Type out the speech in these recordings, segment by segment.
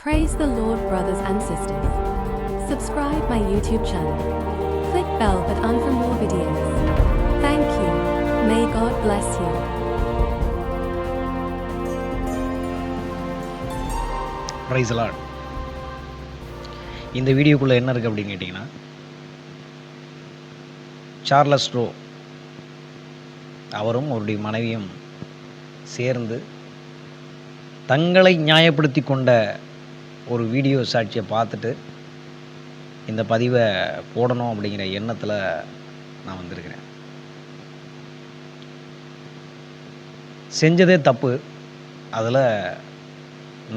Praise the Lord, brothers and sisters. Subscribe my YouTube channel. Click bell button for more videos. Thank you. May God bless you. Praise the Lord. இந்த வீடியோக்குள்ளே என்ன இருக்குது அப்படின்னு கேட்டிங்கன்னா Charles row அவரும் அவருடைய மனைவியும் சேர்ந்து தங்களை நியாயப்படுத்தி கொண்ட ஒரு வீடியோ சாட்சியை பார்த்துட்டு இந்த பதிவை போடணும் அப்படிங்கிற எண்ணத்தில் நான் வந்திருக்கிறேன். செஞ்சதே தப்பு. அதில்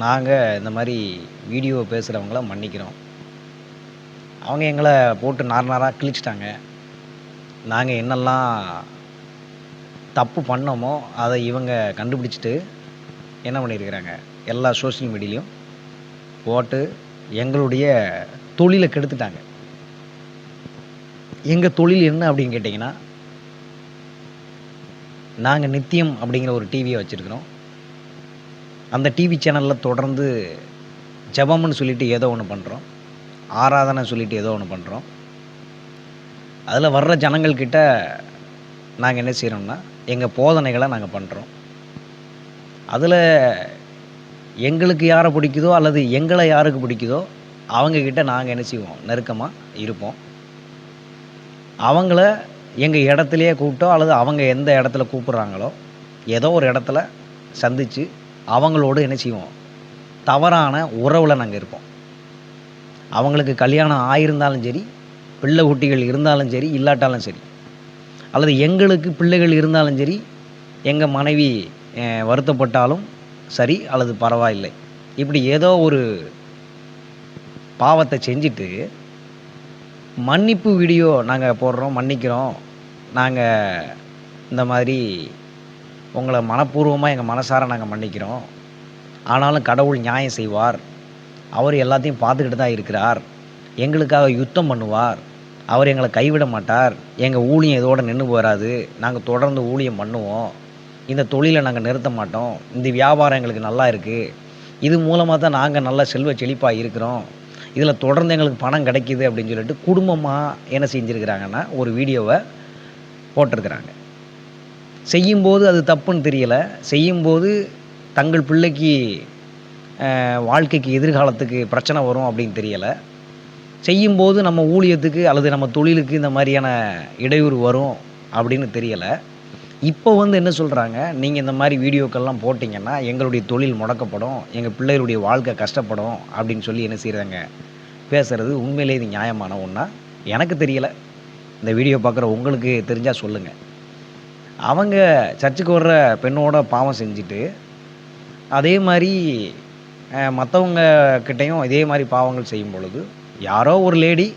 நாங்கள் இந்த மாதிரி வீடியோ பேசுகிறவங்கள மன்னிக்கிறோம். அவங்க எங்களை போட்டு நார் நாராக கிழிச்சிட்டாங்க. நாங்கள் என்னெல்லாம் தப்பு பண்ணோமோ அதை இவங்க கண்டுபிடிச்சிட்டு என்ன பண்ணியிருக்கிறாங்க எல்லா சோஷியல் மீடியாலையும் போட்டு எங்களுடைய தொழிலை கெடுத்துட்டாங்க. எங்கள் தொழில் என்ன அப்படின்னு கேட்டிங்கன்னா நாங்கள் நித்தியம் அப்படிங்கிற ஒரு டிவியை வச்சுருக்கிறோம். அந்த டிவி சேனலில் தொடர்ந்து ஜபம்னு சொல்லிட்டு ஏதோ ஒன்று பண்ணுறோம் ஆராதனை சொல்லிட்டு ஏதோ ஒன்று பண்ணுறோம் அதில் வர்ற ஜனங்கள்கிட்ட நாங்கள் என்ன செய்கிறோம்னா எங்கள் போதனைகளை நாங்கள் பண்ணுறோம் அதில் எங்களுக்கு யாரை பிடிக்குதோ அல்லது எங்களை யாருக்கு பிடிக்குதோ அவங்கக்கிட்ட நாங்கள் என்ன செய்வோம்? நெருக்கமாக இருப்போம். அவங்கள எங்கள் இடத்துலையே கூப்பிட்டோ அல்லது அவங்க எந்த இடத்துல கூப்பிட்றாங்களோ ஏதோ ஒரு இடத்துல சந்தித்து அவங்களோடு என்ன செய்வோம்? தவறான உறவில் நாங்கள் இருப்போம். அவங்களுக்கு கல்யாணம் ஆயிருந்தாலும் சரி பிள்ளை குட்டிகள் இருந்தாலும் சரி இல்லாட்டாலும் சரி அல்லது எங்களுக்கு பிள்ளைகள் இருந்தாலும் சரி எங்கள் மனைவி வருத்தப்பட்டாலும் சரி அல்லது பரவாயில்லை. இப்படி ஏதோ ஒரு பாவத்தை செஞ்சுட்டு மன்னிப்பு வீடியோ நாங்கள் போடுறோம் மன்னிக்கிறோம். நாங்கள் இந்த மாதிரி உங்களை மனப்பூர்வமாக எங்கள் மனசார நாங்கள் மன்னிக்கிறோம். ஆனாலும் கடவுள் நியாயம் செய்வார். அவர் எல்லாத்தையும் பார்த்துக்கிட்டு தான் இருக்கிறார். எங்களுக்காக யுத்தம் பண்ணுவார். அவர் எங்களை கைவிட மாட்டார். எங்கள் ஊழியம் இதோடு நின்று போகாது. நாங்கள் தொடர்ந்து ஊழியம் பண்ணுவோம். இந்த தொழிலை நாங்கள் நிறுத்த மாட்டோம். இந்த வியாபாரம் எங்களுக்கு நல்லா இருக்குது இது மூலமாக தான் நாங்கள் நல்லா செல்வ செழிப்பாக இருக்கிறோம். இதில் தொடர்ந்து எங்களுக்கு பணம் கிடைக்கிது அப்படின்னு சொல்லிட்டு குடும்பமாக என்ன செஞ்சுருக்கிறாங்கன்னா ஒரு வீடியோவை போட்டிருக்கிறாங்க. செய்யும்போது அது தப்புன்னு தெரியலை. செய்யும்போது தங்கள் பிள்ளைக்கு வாழ்க்கைக்கு எதிர்காலத்துக்கு பிரச்சனை வரும் அப்படின்னு தெரியலை. செய்யும்போது நம்ம ஊழியத்துக்கு அல்லது நம்ம தொழிலுக்கு இந்த மாதிரியான இடையூறு வரும் அப்படின்னு தெரியலை. இப்போ வந்து என்ன சொல்கிறாங்க நீங்கள் இந்த மாதிரி வீடியோக்கள்லாம் போட்டிங்கன்னா எங்களுடைய தொழில் முடக்கப்படும் எங்கள் பிள்ளைகளுடைய வாழ்க்கை கஷ்டப்படும் அப்படின்னு சொல்லி என்ன செய்கிறாங்க பேசுகிறது உண்மையிலே இது நியாயமான ஒன்றா எனக்கு தெரியலை. இந்த வீடியோ பார்க்குற உங்களுக்கு தெரிஞ்சால் சொல்லுங்கள் அவங்க சர்ச்சுக்கு வர்ற பெண்ணோட பாவம் செஞ்சுட்டு அதே மாதிரி மற்றவங்க கிட்டேயும் இதே மாதிரி பாவங்கள் செய்யும் பொழுது யாரோ ஒரு லேடி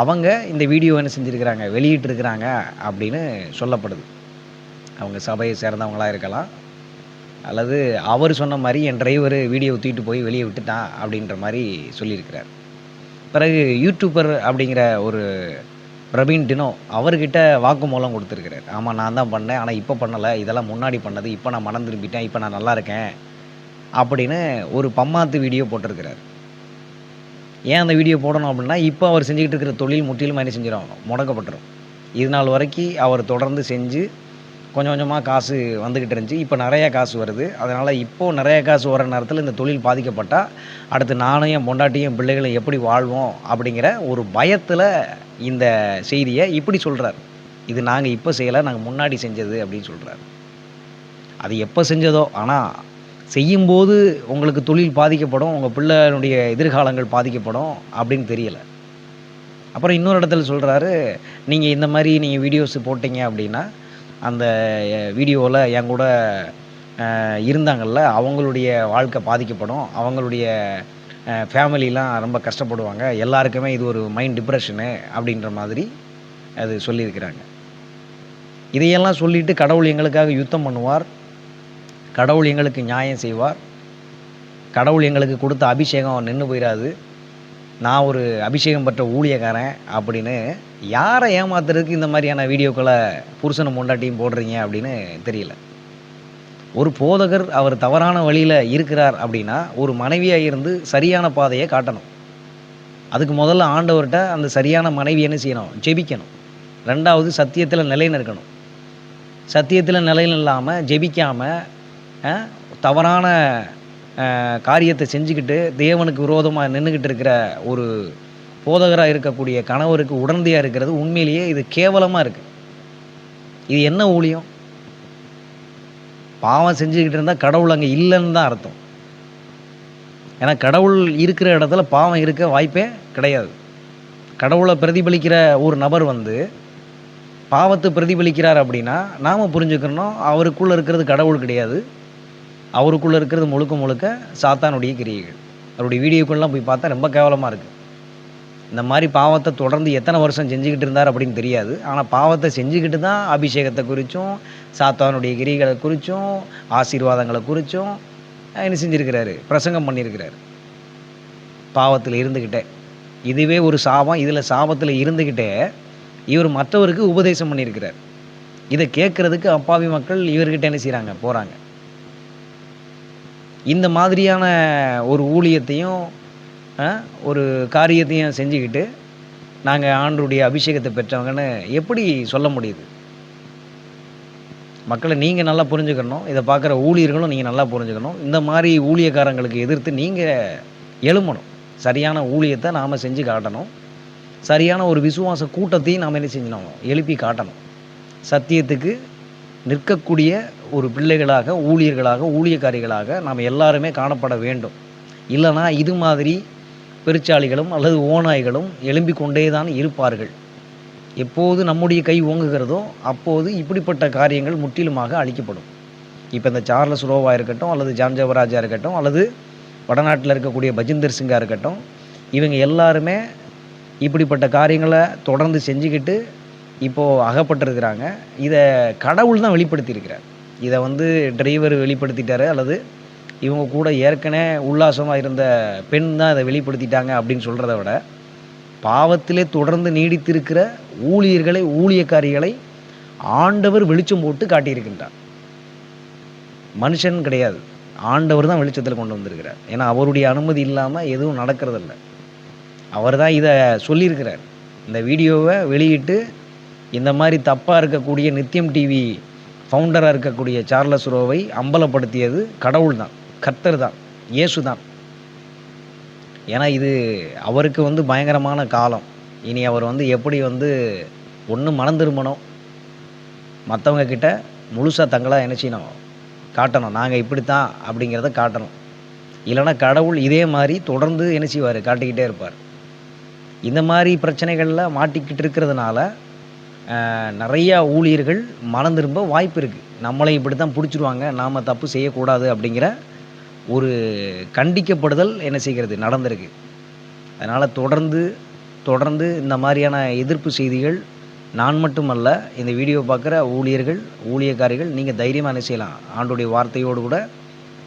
அவங்க இந்த வீடியோ என்ன செஞ்சுருக்கிறாங்க வெளியிட்டிருக்கிறாங்க அப்படின்னு சொல்லப்படுது. அவங்க சபையை சேர்ந்தவங்களா இருக்கலாம். அல்லது அவர் சொன்ன மாதிரி என் டிரைவர் வீடியோ தூக்கிட்டு போய் வெளியே விட்டுட்டான் அப்படின்ற மாதிரி சொல்லியிருக்கிறார். பிறகு யூடியூபர் அப்படிங்கிற ஒரு பிரவீன் டினோ அவர்கிட்ட வாக்குமூலம் கொடுத்துருக்கிறார். ஆமாம் நான் தான் பண்ணேன். ஆனால் இப்போ பண்ணலை. இதெல்லாம் முன்னாடி பண்ணது. இப்போ நான் மனம் திரும்பிட்டேன். இப்போ நான் நல்லா இருக்கேன். அப்படின்னு ஒரு பம்மாத்து வீடியோ போட்டிருக்கிறார். ஏன் அந்த வீடியோ போடணும் அப்படின்னா இப்போ அவர் செஞ்சுக்கிட்டு இருக்கிற தொழில் முற்றிலும் என்ன செஞ்சிடும் முடக்கப்பட்டுரும். இது நாள் வரைக்கும் அவர் தொடர்ந்து செஞ்சு கொஞ்சம் கொஞ்சமாக காசு வந்துக்கிட்டு இருந்துச்சு. இப்போ நிறையா காசு வருது. அதனால் இப்போது நிறையா காசு வர நேரத்தில் இந்த தொழில் பாதிக்கப்பட்டால் அடுத்து நானும் என் பொண்டாட்டியும் பிள்ளைகளும் எப்படி வாழ்வோம் அப்படிங்கிற ஒரு பயத்தில் இந்த செய்தியை இப்படி சொல்கிறார் இது நாங்கள் இப்போ செய்யலை நாங்கள் முன்னாடி செஞ்சது அப்படின்னு சொல்கிறார் அது எப்போ செஞ்சதோ ஆனால் செய்யும்போது உங்களுக்கு தொழில் பாதிக்கப்படும் உங்கள் பிள்ளைனுடைய எதிர்காலங்கள் பாதிக்கப்படும் அப்படின்னு தெரியலை. அப்புறம் இன்னொரு இடத்துல சொல்கிறாரு நீங்கள் இந்த மாதிரி நீங்கள் வீடியோஸ் போட்டிங்க அப்படின்னா அந்த வீடியோவில் என் கூட இருந்தாங்கள்ல இருந்தாங்கல்ல அவங்களுடைய வாழ்க்கை பாதிக்கப்படும். அவங்களுடைய ஃபேமிலிலாம் ரொம்ப கஷ்டப்படுவாங்க. எல்லாருக்குமே இது ஒரு மைண்ட் டிப்ரெஷனு அப்படின்ற மாதிரி அது சொல்லியிருக்கிறாங்க. இதையெல்லாம் சொல்லிட்டு கடவுள் எங்களுக்காக யுத்தம் பண்ணுவார். கடவுள் எங்களுக்கு நியாயம் செய்வார். கடவுள் எங்களுக்கு கொடுத்த அபிஷேகம் நின்று போயிடாது நான் ஒரு அபிஷேகம் பெற்ற ஊழியக்காரன் அப்படின்னு யாரை ஏமாத்துறதுக்கு இந்த மாதிரியான வீடியோக்களை புருஷனும் பொண்டாட்டியும் போடுறீங்க அப்படின்னு தெரியல. ஒரு போதகர் அவர் தவறான வழியில் இருக்கிறார் அப்படின்னா ஒரு மனைவியாக இருந்து சரியான பாதையை காட்டணும். அதுக்கு முதல்ல ஆண்டவர்கிட்ட அந்த சரியான மனைவி என்ன செய்யணும்? ஜெபிக்கணும். ரெண்டாவது சத்தியத்தில் நிலைநிற்கணும். சத்தியத்தில் நிலையில் இல்லாமல் ஜெபிக்காமல் தவறான காரியத்தை செஞ்சுக்கிட்டு தேவனுக்கு விரோதமாக நின்றுக்கிட்டு இருக்கிற ஒரு போதகராக இருக்கக்கூடிய கணவருக்கு உடந்தையாக இருக்கிறது உண்மையிலேயே இது கேவலமாக இருக்குது இது என்ன ஊழியம்? பாவம் செஞ்சுக்கிட்டு இருந்தால் கடவுள் அங்கே இல்லைன்னு தான் அர்த்தம். ஏன்னா கடவுள் இருக்கிற இடத்துல பாவம் இருக்க வாய்ப்பே கிடையாது. கடவுளை பிரதிபலிக்கிற ஒரு நபர் வந்து பாவத்தை பிரதிபலிக்கிறார் அப்படின்னா நாம் புரிஞ்சுக்கணும் அவருக்குள்ளே இருக்கிறது கடவுள் கிடையாது. அவருக்குள்ளே இருக்கிறது முழுக்க முழுக்க சாத்தானுடைய கிரியைகள். அவருடைய வீடியோக்கள்லாம் போய் பார்த்தா ரொம்ப கேவலமாக இருக்குது இந்த மாதிரி பாவத்தை தொடர்ந்து எத்தனை வருஷம் செஞ்சுக்கிட்டு இருந்தார் அப்படின்னு தெரியாது. ஆனால் பாவத்தை செஞ்சுக்கிட்டு தான் அபிஷேகத்தை குறித்தும் சாத்தானுடைய கிரிகளை குறித்தும் ஆசீர்வாதங்களை குறித்தும் என்ன செஞ்சுருக்கிறாரு? பிரசங்கம் பண்ணியிருக்கிறாரு. பாவத்தில் இருந்துக்கிட்டே இதுவே ஒரு சாபம். இதில் சாபத்தில் இருந்துக்கிட்டே இவர் மற்றவருக்கு உபதேசம் பண்ணியிருக்கிறார். இதை கேட்குறதுக்கு அப்பாவி மக்கள் இவர்கிட்ட என்ன செய்கிறாங்க போகிறாங்க இந்த மாதிரியான ஒரு ஊழியத்தையும் ஒரு காரியத்தையும் செஞ்சுக்கிட்டு நாங்கள் ஆண்டருடைய அபிஷேகத்தை பெற்றவங்கன்னு எப்படி சொல்ல முடியுது? மக்களை நீங்கள் நல்லா புரிஞ்சுக்கணும் இதை பார்க்குற ஊழியர்களும் நீங்கள் நல்லா புரிஞ்சுக்கணும். இந்த மாதிரி ஊழியக்காரங்களுக்கு எதிர்த்து நீங்கள் எழும்பணும். சரியான ஊழியத்தை நாம் செஞ்சு காட்டணும். சரியான ஒரு விசுவாச கூட்டத்தையும் நாம் என்ன செஞ்சணும் எழுப்பி காட்டணும். சத்தியத்துக்கு நிற்கக்கூடிய ஒரு பிள்ளைகளாக ஊழியர்களாக ஊழியக்காரிகளாக நாம் எல்லாருமே காணப்பட வேண்டும். இல்லைனா இது மாதிரி பெருச்சாளிகளும் அல்லது ஓநாய்களும் எழும்பிக் கொண்டே தான் இருப்பார்கள். எப்போது நம்முடைய கை ஓங்குகிறதோ அப்போது இப்படிப்பட்ட காரியங்கள் முற்றிலுமாக அழிக்கப்படும். இப்போ இந்த சார்லஸ் ரோவா இருக்கட்டும் அல்லது ஜான்ஜவராஜா இருக்கட்டும் அல்லது வடநாட்டில் இருக்கக்கூடிய பஜிந்தர் சிங்காக இருக்கட்டும் இவங்க எல்லாருமே இப்படிப்பட்ட காரியங்களை தொடர்ந்து செஞ்சுக்கிட்டு இப்போது அகப்பட்டிருக்கிறாங்க. இதை கடவுள் தான் வெளிப்படுத்தியிருக்கிறார். இதை வந்து டிரைவர் வெளிப்படுத்திட்டாரு அல்லது இவங்க கூட ஏற்கனவே உல்லாசமாக இருந்த பெண் தான் இதை வெளிப்படுத்திட்டாங்க அப்படின்னு சொல்கிறத விட பாவத்திலே தொடர்ந்து நீடித்திருக்கிற ஊழியர்களை ஊழியக்காரிகளை ஆண்டவர் வெளிச்சம் போட்டு காட்டியிருக்கின்றார். மனுஷன் கிடையாது. ஆண்டவர் தான் வெளிச்சத்தில் கொண்டு வந்திருக்கிறார். ஏன்னா அவருடைய அனுமதி இல்லாமல் எதுவும் நடக்கிறதில்ல. அவர் தான் இதை சொல்லியிருக்கிறார். இந்த வீடியோவை வெளியிட்டு இந்த மாதிரி தப்பாக இருக்கக்கூடிய நித்தியம் டிவி ஃபவுண்டராக இருக்கக்கூடிய சார்லஸ் ரோவை அம்பலப்படுத்தியது கடவுள் தான் கர்த்தர் தான் இயேசு தான் ஏன்னா இது அவருக்கு வந்து பயங்கரமான காலம். இனி அவர் வந்து எப்படி வந்து ஒன்று மனம் திரும்பணும் மற்றவங்க கிட்ட முழுசாக தங்களாக என்ன செய்யணும்? காட்டணும். நாங்கள் இப்படித்தான் அப்படிங்கிறத காட்டணும். இல்லைன்னா கடவுள் இதே மாதிரி தொடர்ந்து என்ன செய்வார்? காட்டிக்கிட்டே இருப்பார். இந்த மாதிரி பிரச்சனைகளில் மாட்டிக்கிட்டு இருக்கிறதுனால நிறையா ஊழியர்கள் மனம் திரும்ப வாய்ப்பு இருக்குது நம்மளை இப்படி தான் பிடிச்சிருவாங்க. நாம் தப்பு செய்யக்கூடாது அப்படிங்கிற ஒரு கண்டிக்கப்படுதல் என்ன செய்கிறது? நடந்திருக்கு. அதனால் தொடர்ந்து தொடர்ந்து இந்த மாதிரியான எதிர்ப்பு செய்திகள் நான் மட்டுமல்ல இந்த வீடியோ பார்க்குற ஊழியர்கள் ஊழியக்காரிகள் நீங்கள் தைரியமாக என்ன செய்யலாம்? ஆண்டுடைய வார்த்தையோடு கூட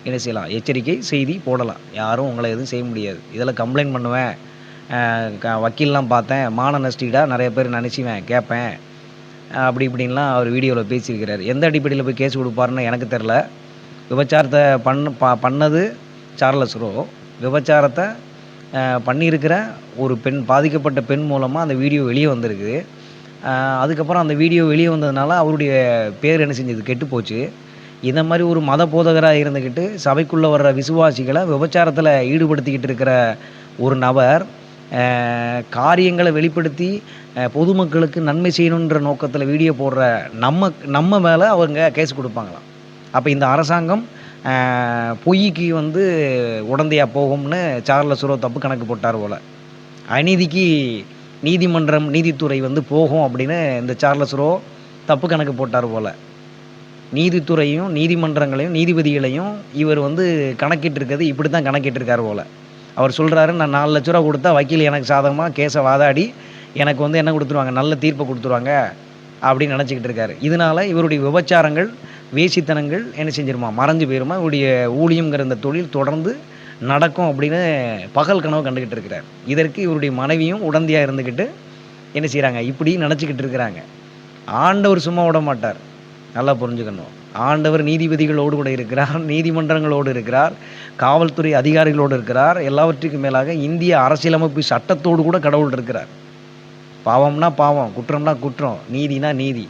என்ன செய்யலாம்? எச்சரிக்கை செய்தி போடலாம். யாரும் உங்களை எதுவும் செய்ய முடியாது. இதில் கம்ப்ளைண்ட் பண்ணுவேன். க- வக்கீல்லாம் பார்த்தேன். மான நஷ்டீடாக நிறைய பேர் நினச்சிவேன். கேட்பேன். அப்படி இப்படின்லாம் அவர் வீடியோவில் பேசியிருக்கிறார். எந்த அடிப்படையில் போய் கேஸ் கொடுப்பாருன்னு எனக்கு தெரில விபச்சாரத்தை பண்ண ப பண்ணது சார்லஸ் ரோ. விபச்சாரத்தை பண்ணியிருக்கிற ஒரு பெண் பாதிக்கப்பட்ட பெண் மூலமாக அந்த வீடியோ வெளியே வந்திருக்கு. அதுக்கப்புறம் அந்த வீடியோ வெளியே வந்ததுனால அவருடைய பேர் என்ன செஞ்சது? கெட்டு போச்சு. இந்த மாதிரி ஒரு மத போதகராக இருந்துக்கிட்டு சபைக்குள்ளே வர்ற விசுவாசிகளை விபச்சாரத்தில் ஈடுபடுத்திக்கிட்டு இருக்கிற ஒரு நபர் காரியங்களை வெளிப்படுத்தி பொதுமக்களுக்கு நன்மை செய்யணுன்ற நோக்கத்தில் வீடியோ போடுற நம்ம நம்ம மேலே அவங்க கேஸ் கொடுப்பாங்களாம். அப்போ இந்த அரசாங்கம் பொய்க்கு வந்து உடந்தையாக போகும்னு சார்லஸ் ரோ தப்பு கணக்கு போட்டார் போல். அநீதிக்கு நீதிமன்றம் நீதித்துறை வந்து போகும் அப்படின்னு இந்த சார்லஸ் ரோ தப்பு கணக்கு போட்டார் போல். நீதித்துறையும் நீதிமன்றங்களையும் நீதிபதிகளையும் இவர் வந்து கணக்கிட்டு இருக்கிறது இப்படி தான் கணக்கிட்டு இருக்கார் போல். அவர் சொல்கிறாரு நான் நாலு லட்ச ரூபா கொடுத்தா வக்கீல் எனக்கு சாதகமாக கேஸை வாதாடி எனக்கு வந்து என்ன கொடுத்துருவாங்க? நல்ல தீர்ப்பை கொடுத்துருவாங்க அப்படின்னு நினச்சிக்கிட்டு இருக்காரு. இதனால் இவருடைய விபச்சாரங்கள் வேசித்தனங்கள் என்ன செஞ்சிருமா? மறைஞ்சு போயிருமா? இவருடைய ஊழியங்கிற இந்த தொழில் தொடர்ந்து நடக்கும் அப்படின்னு பகல் கனவு கண்டுக்கிட்டு இருக்கிறார். இதற்கு இவருடைய மனைவியும் உடந்தையாக இருந்துக்கிட்டு என்ன செய்கிறாங்க இப்படி நினச்சிக்கிட்டு இருக்கிறாங்க. ஆண்டவர் சும்மா விட மாட்டார். நல்லா புரிஞ்சுக்கணும். ஆண்டவர் நீதிபதிகளோடு கூட இருக்கிறார் நீதிமன்றங்களோடு இருக்கிறார் காவல்துறை அதிகாரிகளோடு இருக்கிறார் எல்லாவற்றுக்கும் மேலாக இந்திய அரசியலமைப்பு சட்டத்தோடு கூட கடவுள் இருக்கிறார். பாவம்னா பாவம் குற்றம்னா குற்றம் நீதினா நீதி.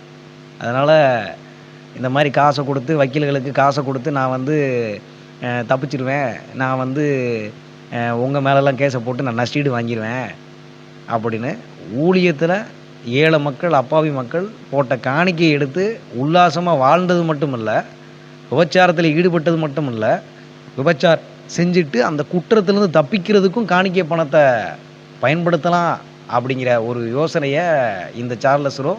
அதனால் இந்த மாதிரி காசை கொடுத்து வக்கீல்களுக்கு காசை கொடுத்து நான் வந்து தப்பிச்சிருவேன். நான் வந்து உங்கள் மேலெல்லாம் கேஸை போட்டு நான் நஷ்டீடு வாங்கிடுவேன் அப்படின்னு ஊழியத்தில் ஏழை மக்கள் அப்பாவி மக்கள் போட்ட காணிக்கையை எடுத்து உல்லாசமாக வாழ்ந்தது மட்டும் இல்லை விபச்சாரத்தில் ஈடுபட்டது மட்டும் இல்லை விபச்சார் செஞ்சுட்டு அந்த குற்றத்திலேருந்து தப்பிக்கிறதுக்கும் காணிக்கை பணத்தை பயன்படுத்தலாம் அப்படிங்கிற ஒரு யோசனையை இந்த சார்லஸ்ரோ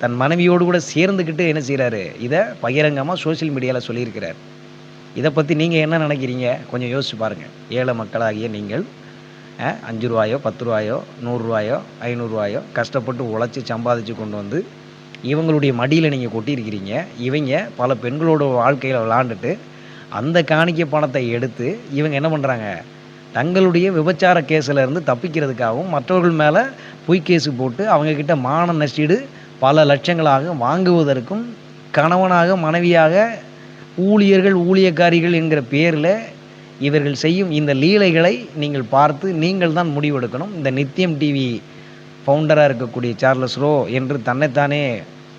தன் மனைவியோடு கூட சேர்ந்துக்கிட்டு என்ன செய்கிறாரு இதை பகிரங்கமாக சோஷியல் மீடியாவில் சொல்லியிருக்கிறார். இதை பற்றி நீங்கள் என்ன நினைக்கிறீங்க? கொஞ்சம் யோசிச்சு பாருங்கள் ஏழை மக்களாகிய நீங்கள் அஞ்சு ரூபாயோ பத்து ரூபாயோ நூறுரூவாயோ ஐநூறுரூவாயோ கஷ்டப்பட்டு உழைச்சி சம்பாதிச்சு கொண்டு வந்து இவங்களுடைய மடியில் நீங்கள் கொட்டியிருக்கிறீங்க. இவங்க பல பெண்களோட வாழ்க்கையில் விளாண்டுட்டு அந்த காணிக்க பணத்தை எடுத்து இவங்க என்ன பண்ணுறாங்க தங்களுடைய விபச்சார கேஸில் இருந்து தப்பிக்கிறதுக்காகவும் மற்றவர்கள் மேலே பொய் கேஸு போட்டு அவங்கக்கிட்ட மான நஷ்டீடு பல லட்சங்களாக வாங்குவதற்கும் கணவனாக மனைவியாக ஊழியர்கள் ஊழியக்காரிகள் என்கிற பேரில் இவர்கள் செய்யும் இந்த லீலைகளை நீங்கள் பார்த்து நீங்கள் தான் முடிவெடுக்கணும். இந்த நித்தியம் டிவி ஃபவுண்டராக இருக்கக்கூடிய சார்லஸ் ரோ என்று தன்னைத்தானே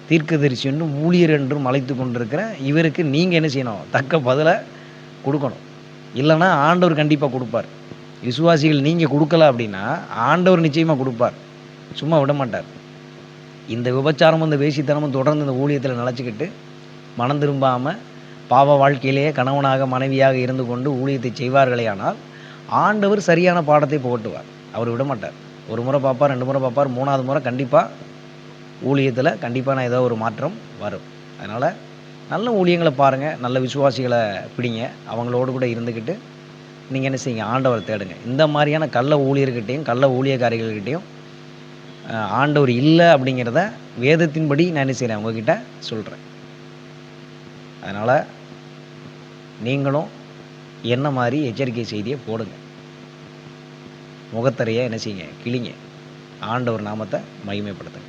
தீர்க்கதரிசி என்றும் ஊழியர் என்றும் அழைத்து கொண்டிருக்கிற இவருக்கு நீங்கள் என்ன செய்யணும்? தக்க பதிலை கொடுக்கணும். இல்லைன்னா ஆண்டவர் கண்டிப்பாக கொடுப்பார். விசுவாசிகள் நீங்கள் கொடுக்கல அப்படின்னா ஆண்டவர் நிச்சயமாக கொடுப்பார். சும்மா விட மாட்டார். இந்த விபச்சாரமும் இந்த வேசித்தனமும் தொடர்ந்து இந்த ஊழியத்தில் நினச்சிக்கிட்டு மனம் திரும்பாமல் பாவ வாழ்க்கையிலேயே கணவனாக மனைவியாக இருந்து கொண்டு ஊழியத்தை செய்வார்களே ஆனால் ஆண்டவர் சரியான பாடத்தை போட்டுவார் அவர் விட மாட்டார். ஒரு முறை பார்ப்பார் ரெண்டு முறை பார்ப்பார் மூணாவது முறை கண்டிப்பாக ஊழியத்தில் கண்டிப்பாக நான் ஏதோ ஒரு மாற்றம் வரும். அதனால் நல்ல ஊழியங்களை பாருங்கள் நல்ல விசுவாசிகளை பிடிங்க அவங்களோடு கூட இருந்துக்கிட்டு நீங்கள் என்ன செய்யுங்க ஆண்டவரை தேடுங்க. இந்த மாதிரியான கள்ள ஊழியர்கிட்டையும் கள்ள ஊழியக்காரிகள்கிட்டையும் ஆண்டவர் இல்லை அப்படிங்கிறத வேதத்தின்படி நான் என்ன செய்கிறேன் உங்ககிட்ட சொல்கிறேன் அதனால் நீங்களும் என்ன மாதிரி எச்சரிக்கை செய்தியை போடுங்க. முகத்தரையை என்ன செய்யுங்க? கிளிங்க ஆண்டவர் நாமத்தை மகிமைப்படுத்துங்க.